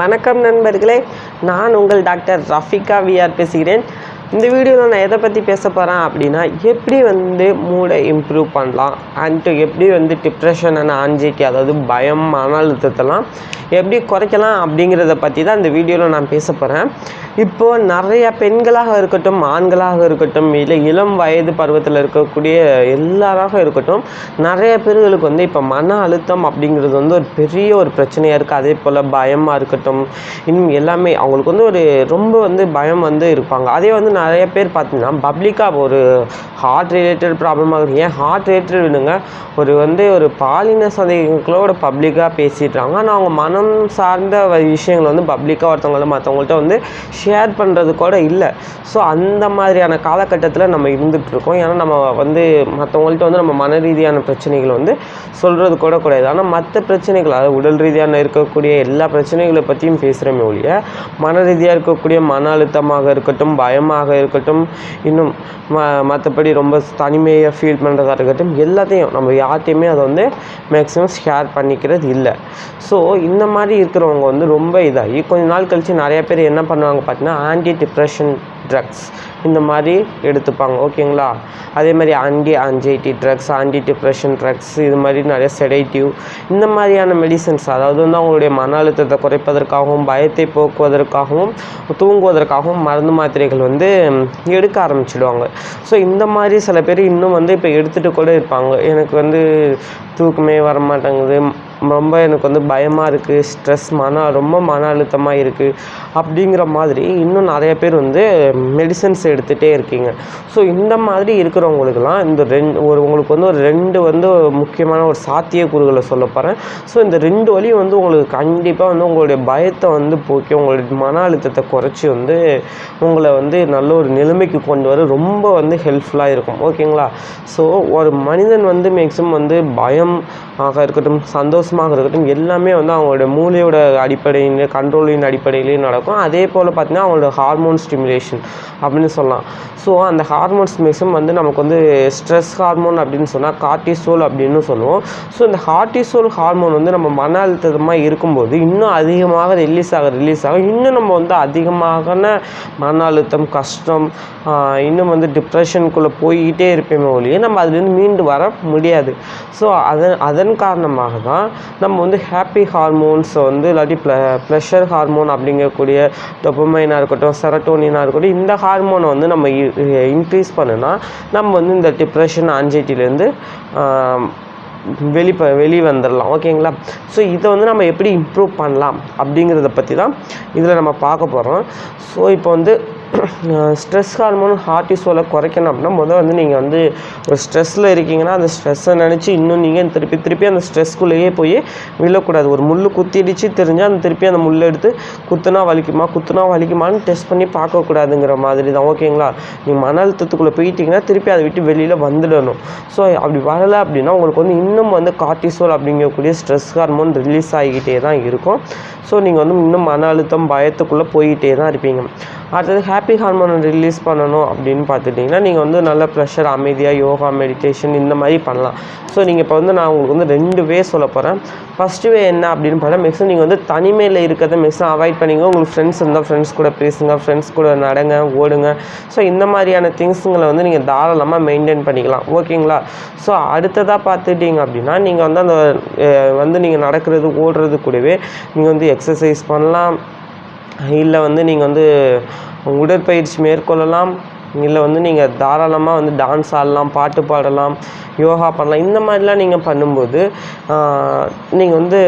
வணக்கம் நண்பர்களே நான் உங்கள் டாக்டர் ரஃபிகா விஆர் பேசுகிறேன். இந்த வீடியோவில் நான் எதை பற்றி பேச போகிறேன் அப்படின்னா எப்படி வந்து மூடை இம்ப்ரூவ் பண்ணலாம் அண்ட் எப்படி வந்து டிப்ரெஷன் அண்ட் ஆன்சைட்டி அதாவது பயம் மன அழுத்தத்தெல்லாம் எப்படி குறைக்கலாம் அப்படிங்கிறத பற்றி தான் இந்த வீடியோவில் நான் பேச போகிறேன் இப்போது நிறைய பெண்களாக இருக்கட்டும் ஆண்களாக இருக்கட்டும் இல்லை இளம் வயது பருவத்தில் இருக்கக்கூடிய எல்லாராக இருக்கட்டும் நிறைய பேர்களுக்கு வந்து இப்போ மன அழுத்தம் அப்படிங்கிறது வந்து ஒரு பெரிய ஒரு பிரச்சனையாக இருக்குது அதே போல் பயமாக இருக்கட்டும் இன்னும் எல்லாமே அவங்களுக்கு வந்து ஒரு ரொம்ப வந்து பயம் வந்து இருப்பாங்க. அதே வந்து நிறைய பேர் பார்த்தீங்கன்னா பப்ளிக்காக ஒரு ஹார்ட் ரிலேட்டட் ப்ராப்ளமாக இருக்கு. ஏன் ஹார்ட் ரிலேட்டட் விடுங்க? ஒரு வந்து ஒரு பாலின சந்தைகளோட பப்ளிக்காக பேசிடுறாங்க. ஆனால் அவங்க மனம் சார்ந்த விஷயங்களை விஷயங்கள் வந்து பப்ளிக்காக ஒருத்தவங்களை மற்றவங்கள்ட்ட வந்து ஷேர் பண்ணுறது கூட இல்லை. ஸோ அந்த மாதிரியான காலகட்டத்தில் நம்ம இருந்துகிட்ருக்கோம் ஏன்னா நம்ம வந்து மற்றவங்கள்ட்ட வந்து நம்ம மன ரீதியான பிரச்சனைகள் வந்து சொல்கிறது கூட கூடாது ஆனால் மற்ற பிரச்சனைகள் அதாவது உடல் ரீதியான இருக்கக்கூடிய எல்லா பிரச்சனைகளை பற்றியும் பேசுகிறோமே ஒழிய மன ரீதியாக இருக்கக்கூடிய மன அழுத்தமாக இருக்கட்டும் பயமாக இருக்கட்டும் இன்னும் ம மற்றபடி ரொம்ப தனிமையை ஃபீல் பண்ணுறதா இருக்கட்டும் எல்லாத்தையும் நம்ம யார்ட்டையுமே அதை வந்து மேக்ஸிமம் ஷேர் பண்ணிக்கிறது இல்லை. ஸோ இந்த மாதிரி இருக்கிறவங்க வந்து ரொம்ப இதாகி கொஞ்ச நாள் கழித்து நிறையா பேர் என்ன பண்ணுவாங்க பார்த்தீங்கன்னா ஆன்டி டிப்ரெஷன் ட்ரக்ஸ் இந்த மாதிரி எடுத்துப்பாங்க ஓகேங்களா? அதே மாதிரி anti anxiety drugs anti depression drugs இது மாதிரி நிறைய செடைட்டிவ் இந்த மாதிரியான மெடிசன்ஸ் அதாவது வந்து அவங்களுடைய மன அழுத்தத்தை குறைப்பதற்காகவும் பயத்தை போக்குவதற்காகவும் தூங்குவதற்காகவும் மருந்து மாத்திரைகள் வந்து எடுக்க ஆரம்பிச்சிடுவாங்க. ஸோ இந்த மாதிரி சில பேர் இன்னும் வந்து இப்போ எடுத்துகிட்டு கூட இருப்பாங்க. எனக்கு வந்து தூக்கமே வர மாட்டேங்குது ரொம்ப எனக்கு வந்து பயமாக இருக்குது ஸ்ட்ரெஸ் மன ரொம்ப மன அழுத்தமாக இருக்குது அப்படிங்கிற மாதிரி இன்னும் நிறைய பேர் வந்து மெடிசன்ஸ் எடுத்துகிட்டே இருக்கீங்க. ஸோ இந்த மாதிரி இருக்கிறவங்களுக்கெல்லாம் இந்த ரெண்டு ஒரு உங்களுக்கு வந்து ஒரு ரெண்டு வந்து முக்கியமான ஒரு சாத்தியக்கூறுகளை சொல்ல போகிறேன் ஸோ இந்த ரெண்டு வழியும் வந்து உங்களுக்கு கண்டிப்பாக வந்து உங்களுடைய பயத்தை வந்து போக்கி உங்களுடைய மன அழுத்தத்தை குறைச்சி வந்து உங்களை வந்து நல்ல ஒரு நிலைமைக்கு கொண்டு வர ரொம்ப வந்து ஹெல்ப்ஃபுல்லாக இருக்கும். ஓகேங்களா ஸோ ஒரு மனிதன் வந்து மேக்ஸிமம் வந்து பயம் ஆக இருக்கட்டும் சந்தோஷம் சந்தோஷமாக இருக்கட்டும் எல்லாமே வந்து அவங்களோட மூளையோட அடிப்படையில் கண்ட்ரோலின் அடிப்படையிலையும் நடக்கும். அதே போல் பார்த்திங்கன்னா அவங்களோட ஹார்மோன் ஸ்டிமுலேஷன் அப்படின்னு சொல்லலாம். ஸோ அந்த ஹார்மோன்ஸ் மேக்ஸிமம் வந்து நமக்கு வந்து ஸ்ட்ரெஸ் ஹார்மோன் அப்படின்னு சொன்னால் கார்டிசோல் அப்படின்னு சொல்லுவோம். ஸோ இந்த கார்டிசோல் ஹார்மோன் வந்து நம்ம மன அழுத்தமாக இருக்கும்போது இன்னும் அதிகமாக ரிலீஸ் ஆக ரிலீஸ் ஆக இன்னும் நம்ம வந்து அதிகமான மன அழுத்தம் கஷ்டம் இன்னும் வந்து டிப்ரெஷனுக்குள்ளே போய்கிட்டே இருப்பேமே ஒழிய நம்ம அதுலேருந்து மீண்டு வர முடியாது. ஸோ அதன் அதன் காரணமாக தான் நம்ம வந்து ஹாப்பி ஹார்மோன்ஸை வந்து இல்லாட்டி ப்ள ப்ளஷர் ஹார்மோன் அப்படிங்கக்கூடிய டொப்பமைனாக இருக்கட்டும் செரட்டோனினாக இருக்கட்டும் இந்த ஹார்மோனை வந்து நம்ம இன்க்ரீஸ் பண்ணுனா நம்ம வந்து இந்த டிப்ரெஷன் ஆன்சைட்டிலேருந்து வெளி வெளி வந்துடலாம் ஓகேங்களா? ஸோ இதை வந்து நம்ம எப்படி இம்ப்ரூவ் பண்ணலாம் அப்படிங்கிறத பற்றி தான் இதில் நம்ம பார்க்க போகிறோம் ஸோ இப்போ வந்து ஸ்ட்ரெஸ் ஹார்மோன் ஹார்டிசோலை குறைக்கணும் அப்படின்னா முதல் வந்து நீங்கள் வந்து ஒரு ஸ்ட்ரெஸ்ஸில் இருக்கீங்கன்னா அந்த ஸ்ட்ரெஸ்ஸை நினச்சி இன்னும் நீங்கள் திருப்பி திருப்பி அந்த ஸ்ட்ரெஸ்க்குள்ளேயே போய் விழக்கூடாது. ஒரு முள் குத்திடுச்சு தெரிஞ்சால் அந்த திருப்பி அந்த முள்ளை எடுத்து குத்துனா வலிக்குமா குத்துனா வலிக்குமான்னு டெஸ்ட் பண்ணி பார்க்கக்கூடாதுங்கிற மாதிரி தான். ஓகேங்களா நீங்கள் மன அழுத்தத்துக்குள்ளே போயிட்டீங்கன்னா திருப்பி அதை விட்டு வெளியில் வந்துடணும். ஸோ அப்படி வரலை அப்படின்னா உங்களுக்கு வந்து இன்னும் வந்து கார்டிசோல் அப்படிங்கக்கூடிய ஸ்ட்ரெஸ் ஹார்மோன் ரிலீஸ் ஆகிக்கிட்டே தான் இருக்கும். ஸோ நீங்கள் வந்து இன்னும் மன அழுத்தம் பயத்துக்குள்ளே போய்கிட்டே தான் இருப்பீங்க. அடுத்தது ஹாப்பி ஹார்மோனை ரிலீஸ் பண்ணணும் அப்படின்னு பார்த்துட்டிங்கன்னா நீங்கள் வந்து நல்ல ப்ரெஷர் அமைதியாக யோகா மெடிடேஷன் இந்த மாதிரி பண்ணலாம். ஸோ நீங்கள் இப்போ வந்து நான் உங்களுக்கு வந்து ரெண்டு வே சொல்ல போகிறேன் ஃபஸ்ட்டு வே என்ன அப்படின்னு பார்த்தா மேக்ஸிமம் நீங்கள் வந்து தனிமையில் இருக்கிறத மேக்ஸிமம் அவாய்ட் பண்ணிங்க உங்களுக்கு ஃப்ரெண்ட்ஸ் இருந்தால் ஃப்ரெண்ட்ஸ் கூட பேசுங்க ஃப்ரெண்ட்ஸ் கூட நடங்க ஓடுங்க. ஸோ இந்த மாதிரியான திங்ஸுங்களை வந்து நீங்கள் தாராளமாக மெயின்டைன் பண்ணிக்கலாம். ஓகேங்களா ஸோ அடுத்ததாக பார்த்துட்டிங்க அப்படின்னா நீங்கள் வந்து அந்த வந்து நீங்கள் நடக்கிறது ஓடுறது கூடவே நீங்கள் வந்து எக்ஸசைஸ் பண்ணலாம். இல்லை வந்து நீங்கள் வந்து உடற்பயிற்சி மேற்கொள்ளலாம். இல்லை வந்து நீங்கள் தாராளமாக வந்து டான்ஸ் ஆடலாம் பாட்டு பாடலாம் யோகா பண்ணலாம். இந்த மாதிரிலாம் நீங்கள் பண்ணும்போது நீங்கள் வந்து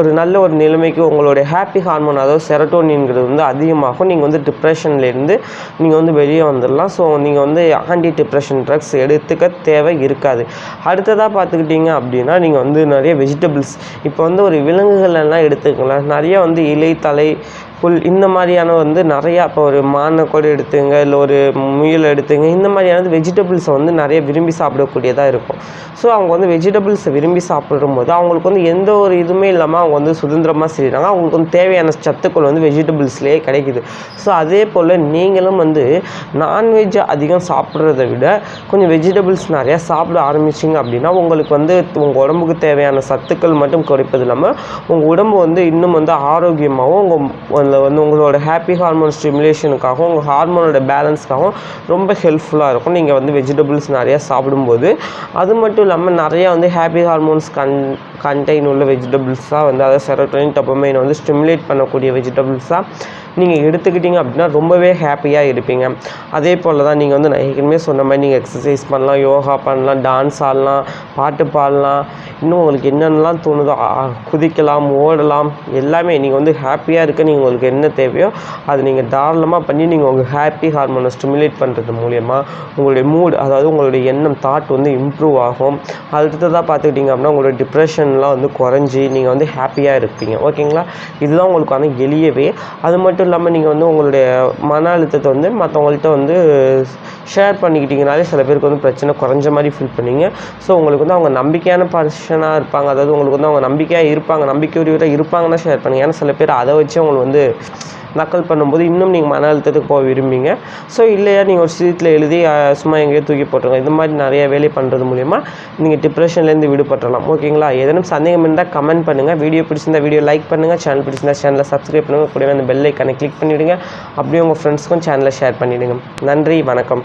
ஒரு நல்ல ஒரு நிலைமைக்கு உங்களுடைய ஹாப்பி ஹார்மோன் அதாவது செரட்டோனின்ங்கிறது வந்து அதிகமாகும். நீங்கள் வந்து டிப்ரெஷன்லேருந்து நீங்கள் வந்து வெளியே வந்துடலாம் ஸோ நீங்கள் வந்து ஆன்டி டிப்ரெஷன் ட்ரக்ஸ் எடுத்துக்க தேவை இருக்காது. அடுத்ததாக பார்த்துக்கிட்டிங்க அப்படின்னா நீங்கள் வந்து நிறைய வெஜிடபிள்ஸ் இப்போ வந்து ஒரு விலங்குகள் எல்லாம் எடுத்துக்கலாம் நிறைய வந்து இலை தலை புல் இந்த மாதிரியான வந்து நிறையா இப்போ ஒரு மானை கூட எடுத்துங்க இல்லை ஒரு முயல் எடுத்துங்க இந்த மாதிரியானது வெஜிடபிள்ஸை வந்து நிறைய விரும்பி சாப்பிடக்கூடியதாக இருக்கும். ஸோ அவங்க வந்து வெஜிடபிள்ஸை விரும்பி சாப்பிடும்போது அவங்களுக்கு வந்து எந்த ஒரு இதுவுமே இல்லாமல் அவங்க வந்து சுதந்திரமாக செய்கிறாங்க அவங்களுக்கு வந்து தேவையான சத்துக்கள் வந்து வெஜிடபிள்ஸ்லேயே கிடைக்குது. ஸோ அதே போல் நீங்களும் வந்து நான்வெஜ் அதிகம் சாப்பிட்றத விட கொஞ்சம் வெஜிடபிள்ஸ் நிறையா சாப்பிட ஆரம்பிச்சிங்க அப்படின்னா உங்களுக்கு வந்து உங்கள் உடம்புக்கு தேவையான சத்துக்கள் மட்டும் குறைப்பது இல்லாமல் உங்கள் உடம்பு வந்து இன்னும் வந்து ஆரோக்கியமாகவும் உங்கள் அதில் வந்து உங்களோட ஹாப்பி ஹார்மோன் ஸ்டிமுலேஷனுக்காகவும் உங்கள் ஹார்மோனோட பேலன்ஸ்க்காகவும் ரொம்ப ஹெல்ப்ஃபுல்லாக இருக்கும். நீங்கள் வந்து வெஜிடபிள்ஸ் நிறையா சாப்பிடும்போது. அது மட்டும் இல்லாமல் நிறையா வந்து ஹாப்பி ஹார்மோன்ஸ் கன் கண்டெயின் உள்ள வெஜிடபிள்ஸாக வந்து அதாவது செரோட்டோனின் டொப்பமைன் வந்து ஸ்டிமுலேட் பண்ணக்கூடிய வெஜிடபிள்ஸாக நீங்கள் எடுத்துக்கிட்டீங்க அப்படின்னா ரொம்பவே ஹாப்பியாக இருப்பீங்க. அதே போல் தான் நீங்கள் வந்து நான் ஏற்கனவே சொன்ன மாதிரி நீங்கள் எக்ஸசைஸ் பண்ணலாம் யோகா பண்ணலாம் டான்ஸ் ஆடலாம் பாட்டு பாடலாம். இன்னும் உங்களுக்கு என்னென்னலாம் தோணுதோ குதிக்கலாம் ஓடலாம் எல்லாமே நீங்கள் வந்து ஹாப்பியாக இருக்க நீங்கள் உங்களுக்கு என்ன தேவையோ அது நீங்கள் தாராளமாக பண்ணி நீங்கள் உங்கள் ஹாப்பி ஹார்மோனை ஸ்டிமுலேட் பண்ணுறது மூலயமா உங்களுடைய மூட் அதாவது உங்களுடைய எண்ணம் தாட் வந்து இம்ப்ரூவ் ஆகும். அடுத்ததாக பார்த்துக்கிட்டிங்க அப்படின்னா உங்களுடைய டிப்ரெஷன்லாம் வந்து குறைஞ்சி நீங்கள் வந்து ஹாப்பியாக இருப்பீங்க. ஓகேங்களா? இதுதான் உங்களுக்கான எளியவே. அது மட்டும் இல்லாமல் நீங்கள் வந்து உங்களுடைய மன அழுத்தத்தை வந்து மற்றவங்கள்ட்ட வந்து ஷேர் பண்ணிக்கிட்டீங்கனாலே சில பேருக்கு வந்து பிரச்சனை குறைஞ்ச மாதிரி ஃபீல் பண்ணிங்க ஸோ உங்களுக்கு வந்து அவங்க நம்பிக்கையான பர்சனாக இருப்பாங்க. அதாவது உங்களுக்கு வந்து அவங்க நம்பிக்கையாக இருப்பாங்க நம்பிக்கையுரியவராக இருப்பாங்கன்னா ஷேர் பண்ணுங்க. ஏன்னா சில பேர் அதை வச்சு அவங்களை வந்து நக்கல் பண்ணும்போது இன்னும் நீங்கள் மன அழுத்தத்துக்கு போக விரும்புவீங்க. ஸோ இல்லையா நீங்கள் ஒரு சீட்டில் எழுதி சும்மா எங்கேயோ தூக்கி போட்டுருங்க. இந்த மாதிரி நிறைய வேலை பண்ணுறது மூலிமா நீங்கள் டிப்ரெஷன்லேருந்து விடுபட்டுறலாம். ஓகேங்களா ஏதேனும் சந்தேகம் இருந்தால் கமெண்ட் பண்ணுங்கள் வீடியோ பிடிச்சிருந்தா வீடியோ லைக் பண்ணுங்கள் சேனல் பிடிச்சிருந்தா சேனலை சப்ஸ்கிரைப் பண்ணுங்கள் கூடவே அந்த பெல் ஐக்கானை கிளிக் பண்ணிவிடுங்க அப்படியே உங்கள் ஃப்ரெண்ட்ஸ்க்கும் சேனலை ஷேர் பண்ணிவிடுங்க நன்றி வணக்கம்.